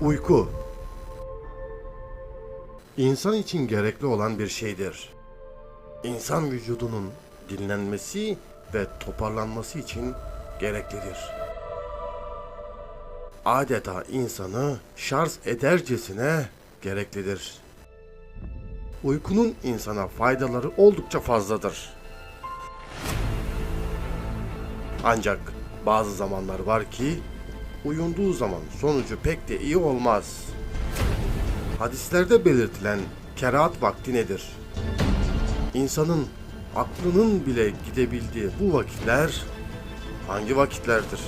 Uyku İnsan için gerekli olan bir şeydir. İnsan vücudunun dinlenmesi ve toparlanması için gereklidir. Adeta insanı şarj edercesine gereklidir. Uykunun insana faydaları oldukça fazladır. Ancak bazı zamanlar var ki uyunduğu zaman sonucu pek de iyi olmaz. Hadislerde belirtilen kerahat vakti nedir? İnsanın aklının bile gidebildiği bu vakitler hangi vakitlerdir?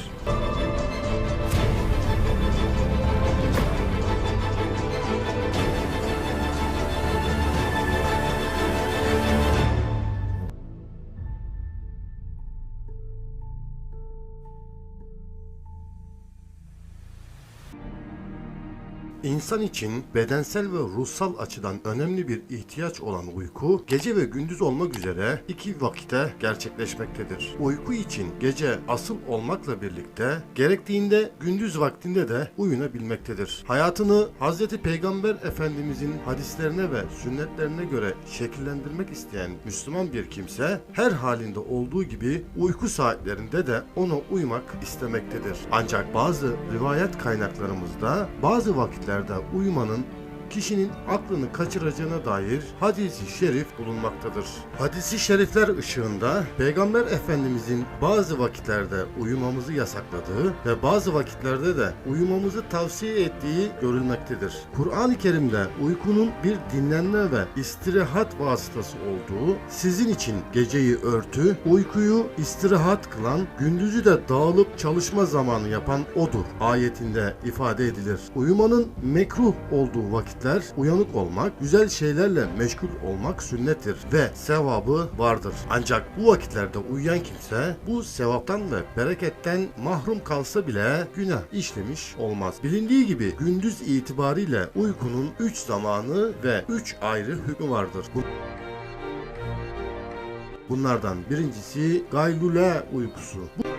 İnsan için bedensel ve ruhsal açıdan önemli bir ihtiyaç olan uyku, gece ve gündüz olmak üzere iki vakite gerçekleşmektedir. Uyku için gece asıl olmakla birlikte gerektiğinde gündüz vaktinde de uyunabilmektedir. Hayatını Hz. Peygamber Efendimizin hadislerine ve sünnetlerine göre şekillendirmek isteyen Müslüman bir kimse her halinde olduğu gibi uyku saatlerinde de ona uymak istemektedir. Ancak bazı rivayet kaynaklarımızda bazı vakitlerde uyumanın kişinin aklını kaçıracağına dair hadisi şerif bulunmaktadır. Hadisi şerifler ışığında Peygamber Efendimizin bazı vakitlerde uyumamızı yasakladığı ve bazı vakitlerde de uyumamızı tavsiye ettiği görülmektedir. Kur'an-ı Kerim'de uykunun bir dinlenme ve istirahat vasıtası olduğu, sizin için geceyi örtü, uykuyu istirahat kılan, gündüzü de dağılıp çalışma zamanı yapan odur ayetinde ifade edilir. Uyumanın mekruh olduğu vakitler uyanık olmak, güzel şeylerle meşgul olmak sünnettir ve sevabı vardır. Ancak bu vakitlerde uyuyan kimse bu sevaptan ve bereketten mahrum kalsa bile günah işlemiş olmaz. Bilindiği gibi gündüz itibariyle uykunun 3 zamanı ve 3 ayrı hükmü vardır. Bu Bunlardan birincisi gaylule uykusu. Bu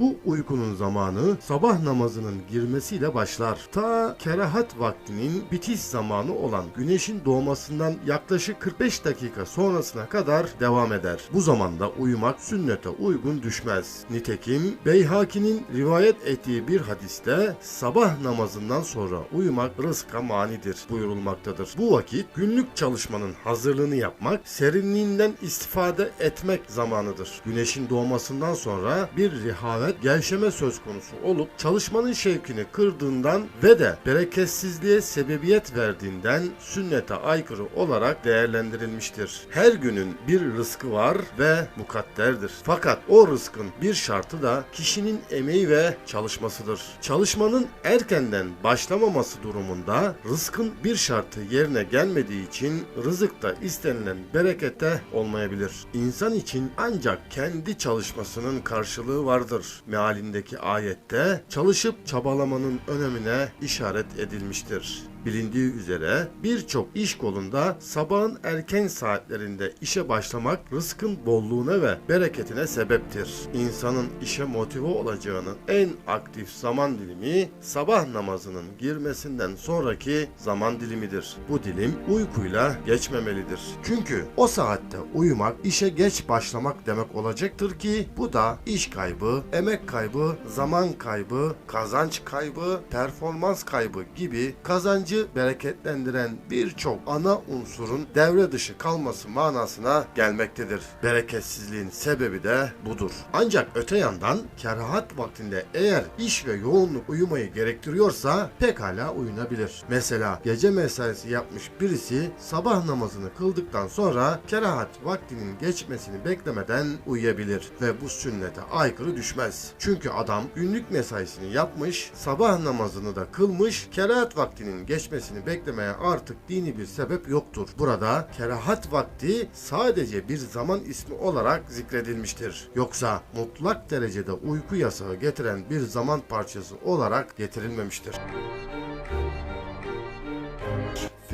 bu uykunun zamanı sabah namazının girmesiyle başlar. Ta kerahat vaktinin bitiş zamanı olan güneşin doğmasından yaklaşık 45 dakika sonrasına kadar devam eder. Bu zamanda uyumak sünnete uygun düşmez. Nitekim Beyhaki'nin rivayet ettiği bir hadiste sabah namazından sonra uyumak rızka manidir buyurulmaktadır. Bu vakit günlük çalışmanın hazırlığını yapmak, serinliğinden istifade etmek zamanıdır. Güneşin doğmasından sonra bir rehavet, gevşeme söz konusu olup çalışmanın şevkini kırdığından ve de bereketsizliğe sebebiyet verdiğinden sünnete aykırı olarak değerlendirilmiştir. Her günün bir rızkı var ve mukadderdir. Fakat o rızkın bir şartı da kişinin emeği ve çalışmasıdır. Çalışmanın erkenden başlamaması durumunda rızkın bir şartı yerine gelmediği için rızıkta istenilen berekette olmayabilir. İnsan için ancak kendi çalışmasının karşılığı vardır. Mealindeki ayette çalışıp çabalamanın önemine işaret edilmiştir. Bilindiği üzere birçok iş kolunda sabahın erken saatlerinde işe başlamak rızkın bolluğuna ve bereketine sebeptir. İnsanın işe motive olacağının en aktif zaman dilimi sabah namazının girmesinden sonraki zaman dilimidir. Bu dilim uykuyla geçmemelidir. Çünkü o saatte uyumak işe geç başlamak demek olacaktır ki bu da iş kaybı, emek kaybı, zaman kaybı, kazanç kaybı, performans kaybı gibi kazancı bereketlendiren birçok ana unsurun devre dışı kalması manasına gelmektedir. Bereketsizliğin sebebi de budur. Ancak öte yandan kerahat vaktinde eğer iş ve yoğunluk uyumayı gerektiriyorsa pekala uyunabilir. Mesela gece mesaisi yapmış birisi sabah namazını kıldıktan sonra kerahat vaktinin geçmesini beklemeden uyuyabilir ve bu sünnete aykırı düşmez. Çünkü adam günlük mesaisini yapmış, sabah namazını da kılmış, kerahat vaktinin geçmesini beklemeye artık dini bir sebep yoktur. Burada kerahat vakti sadece bir zaman ismi olarak zikredilmiştir. Yoksa mutlak derecede uyku yasağı getiren bir zaman parçası olarak getirilmemiştir.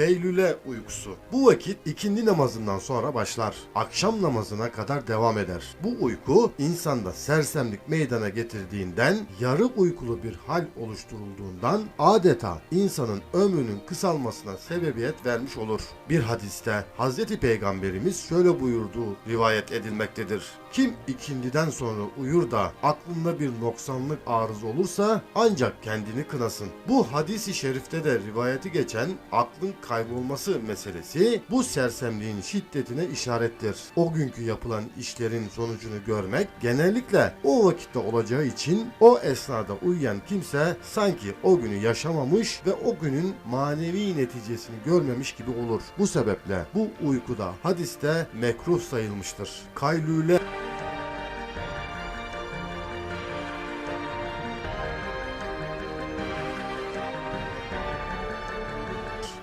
Feylüle uykusu. Bu vakit ikindi namazından sonra başlar. Akşam namazına kadar devam eder. Bu uyku insanda sersemlik meydana getirdiğinden, yarı uykulu bir hal oluşturulduğundan adeta insanın ömrünün kısalmasına sebebiyet vermiş olur. Bir hadiste Hazreti Peygamberimiz şöyle buyurduğu rivayet edilmektedir. Kim ikindiden sonra uyur da aklında bir noksanlık arız olursa ancak kendini kınasın. Bu hadisi şerifte de rivayeti geçen aklın kaybolması meselesi bu sersemliğin şiddetine işarettir. O günkü yapılan işlerin sonucunu görmek genellikle o vakitte olacağı için o esnada uyuyan kimse sanki o günü yaşamamış ve o günün manevi neticesini görmemiş gibi olur. Bu sebeple bu uykuda hadiste mekruh sayılmıştır. Kaylule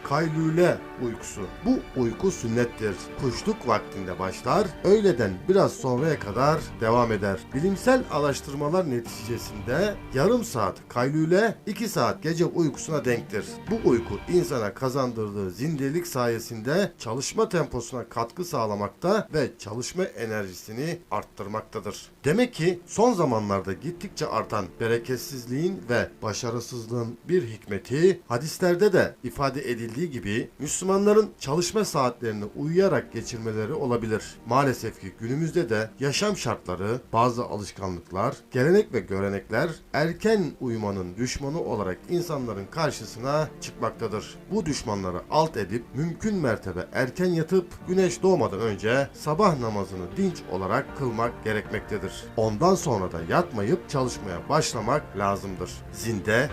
kaylule uykusu. Bu uyku sünnettir. Kuşluk vaktinde başlar, öğleden biraz sonraya kadar devam eder. Bilimsel araştırmalar neticesinde yarım saat kaylule 2 saat gece uykusuna denktir. Bu uyku insana kazandırdığı zindelik sayesinde çalışma temposuna katkı sağlamakta ve çalışma enerjisini arttırmaktadır. Demek ki son zamanlarda gittikçe artan bereketsizliğin ve başarısızlığın bir hikmeti hadislerde de ifade edildiği gibi Müslümanların çalışma saatlerini uyuyarak geçirmeleri olabilir. Maalesef ki günümüzde de yaşam şartları, bazı alışkanlıklar, gelenek ve görenekler erken uyumanın düşmanı olarak insanların karşısına çıkmaktadır. Bu düşmanları alt edip mümkün mertebe erken yatıp güneş doğmadan önce sabah namazını dinç olarak kılmak gerekmektedir. Ondan sonra da yatmayıp çalışmaya başlamak lazımdır. Zinde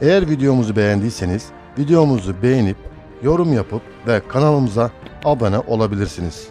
Eğer videomuzu beğendiyseniz videomuzu beğenip yorum yapıp ve kanalımıza abone olabilirsiniz.